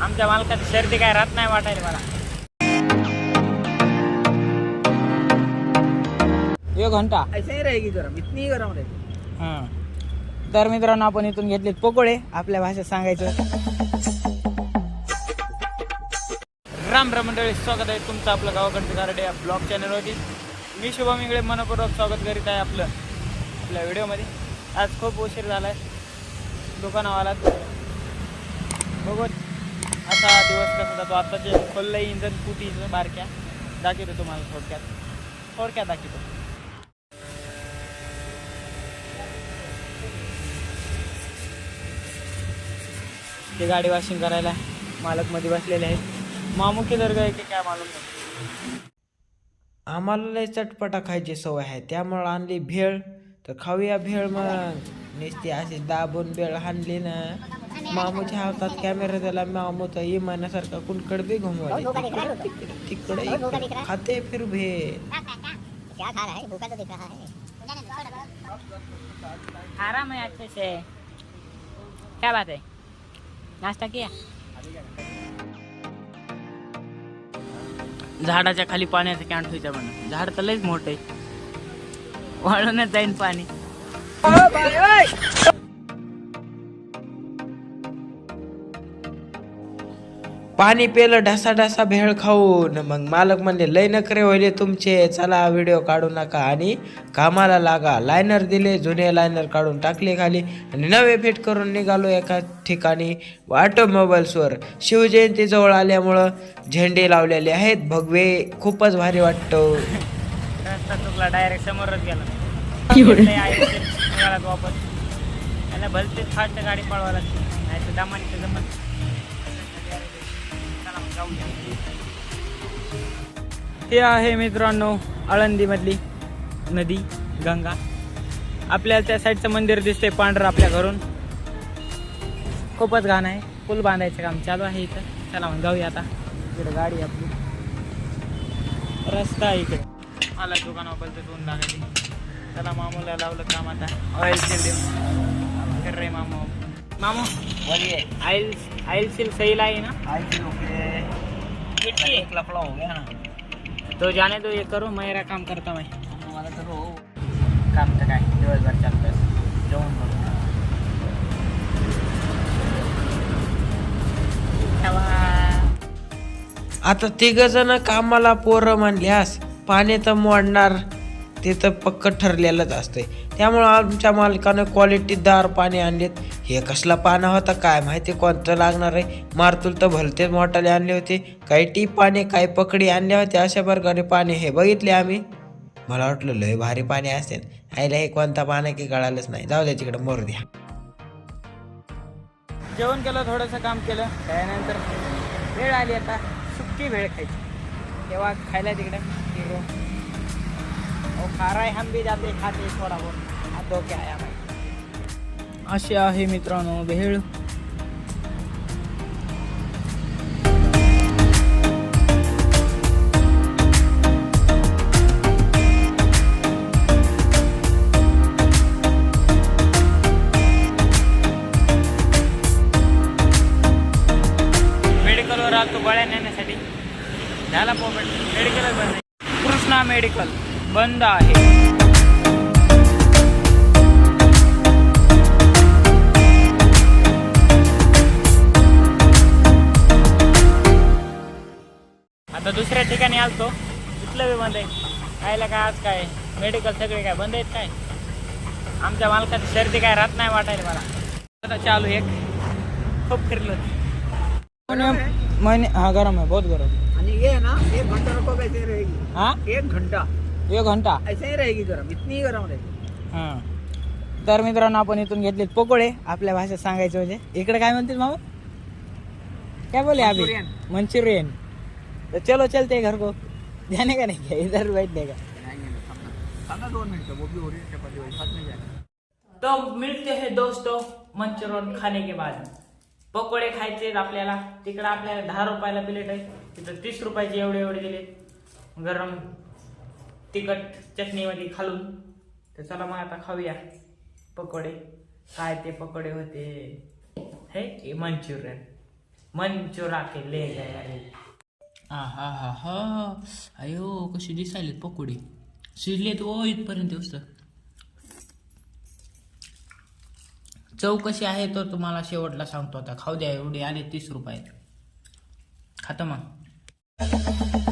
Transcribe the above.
आमच्या मालकाची शर्दी काय राहत नाही वाटायला मला. एक घंटा. ऐसे रहेगी गरम इतनी गरम रहेगी. हां तर मित्रांनो आपण इथून घेतलेत पकोडे. आपल्या भाषेत सांगायचं. राम राम मंडळी स्वागत आहे तुमचं आपलं गावाकडचं गारडे या ब्लॉग चॅनलवरती. मी शुभम इंगळे मनपूर्वक स्वागत करीत आहे आपलं आपल्या व्हिडिओमध्ये. आज खूप उशीर झाला आहे दुकानावाला बघत असा दिवस कसा जातो? जे खोललं इंजन कुटी इंजन बारक्या. दाखवतो तुम्हाला थोडक्यात. थोडक्यात दाखवतो. ते गाडी वॉशिंग करायला मालकमध्ये बसलेले आहेत. मामू दर्ग आहे की काय मालूम नाही. आम्हाला लय चटपटा खायची सवय आहे. त्यामुळे आणली भेळ. तर खाऊया भेळ मग. नुसती अशी दाबून भेळ हाणली ना मामूच्या हातात कॅमेरा त्याला मामू तर इमानासारखा कुणकड बी घुमवाले. तिकडे तिकडे इकडे. खाते फिर भेळ क्या खा रहा है भूखा तो दिख रहा है. आराम है अच्छे से। क्या बात है? नाश्ता किया? झाडाच्या खाली पाण्याचं कॅन्ट व्हायचं म्हणून. झाड तर लयच मोठं आहे. वाळूनच जाईन पाणी. पाणी पेलं ढसा ढसा भेळ खाऊन. मग मालक म्हणले लय नखरे होईल तुमचे. चला व्हिडिओ काढू नका. आणि कामाला लागा. लायनर दिले जुने लायनर काढून टाकले खाली. आणि नवे फिट करून निघालो एका ठिकाणी ऑटोमोबाईल्सवर. शिवजयंती जवळ आल्यामुळं झेंडे लावलेले आहेत. भगवे खूपच भारी वाटतं. डायरेक्ट समोरच गेला. लय आहे वापस. त्याला भलते फास्ट गाडी पळवा लागते. नाही तर दमानी तर जमत चला मग जाऊया. हे आहे मित्रांनो आळंदीमधली नदी गंगा. आपल्याला त्या साईडचं मंदिर दिसतंय पांढरं आपल्या घरून. खूपच घाण आहे. पूल बांधायचं काम चालू आहे इथं. चला मग जाऊया आता. इकडे गाडी आहे आपली. रस्ता आहे इकडे. आला दुकानावर तर दोन लागायची त्याला मामूला लावलं काम आता. ऑइल सील देऊन फिर रे मामू. मामू ऑइल ऑइल सील सही लाई ना आज किलो के कितनी एक लफड़ा हो गया ना. तो जाने दो ये करो मेरा काम करता मैं. तुम्हाला तर हो काम तर काय? दिवसभर चालतं जेवण बनवून आता तिघ जण कामाला पोरं म्हणल्यास पाणी तर मोडणार. ते तर पक्क ठरलेलंच असतंय. त्यामुळं आमच्या मालकानं क्वालिटीदार पाणी आणलेत. हे कसला पाना होता काय माहिती कोणतं लागणार आहे? मारतूल तर भलतेच मोठाले आणले होते. काही टीप पाणी काही पकडी आणल्या होत्या. अशा प्रकारे पाणी हे बघितले आम्ही. मला वाटलं लय भारी पाणी असेल आईला हे कोणता पाणी की कळालंच नाही. जाऊ द्या तिकडं मोर द्या. जेवण केलं थोडंसं काम केलं. त्यानंतर वेळ आली आता. सुक्की भेळ खायची. तेव्हा खायला तिकडं. खा रहा है हम भी जाते खाते थोडा बहुत हात धो के आया भाई अशी आहे मित्रांनो भेळ. मेडिकलवर आलतो गोळ्या नेण्यासाठी. झाला पोपट. मेडिकलच बंद. कृष्णा मेडिकल. बंद आहे. आता दुसऱ्या ठिकाणी आलतो. तिथलं बी बंद आहे? कायला काय आज काय? मेडिकल सगळे काय बंद आहेत काय? आमच्या मालकाची सर्दी काय राहत नाही वाटायला मला. आता चालू एक. खूप फिरलो. मैंने हाँ गरम है बहुत गरम आणि ये है ना एक घंटा रखो कैसे रहेगी हाँ? एक घंटा. एक घंटा. ऐसे ही रहेगी गरम इतनी ही गरम रहेगी. हां. तर मित्रांनो आपण इथून घेतलेत पकोडे. आपल्या भाषेत सांगायचं म्हणजे. इकडे काय म्हणतील मामा? क्या बोले अभी मंचूरियन. मंचूरियन. तो चलो चलते हैं घर को जाने का? नहीं क्या इधर बैठने का दोन मिनटं. हो रही है चपाती में जाएगा तो मिळते हैं दोस्तों मंचुरियन खाने के बाद. पकोडे खायचे आपल्याला. तिकडं आपल्याला दहा रुपयाला प्लेट आहे तिथं तीस रुपयाचे एवढे एवढे दिले गरम तिखट चटणीमध्ये खालून. तर चला मग आता खाऊया. पकोडे. काय ते पकोडे होते? हे मंचुरियन. मंचुरा केले ले हा हा हा हा. अयो कशी दिसायलेत पकोडे. शिजलेत ओ इथपर्यंत वस्त चव कशी आहे तर तुम्हाला शेवटला सांगतो आता. खाऊ द्या एवढे आले तीस रुपये. खातं मग.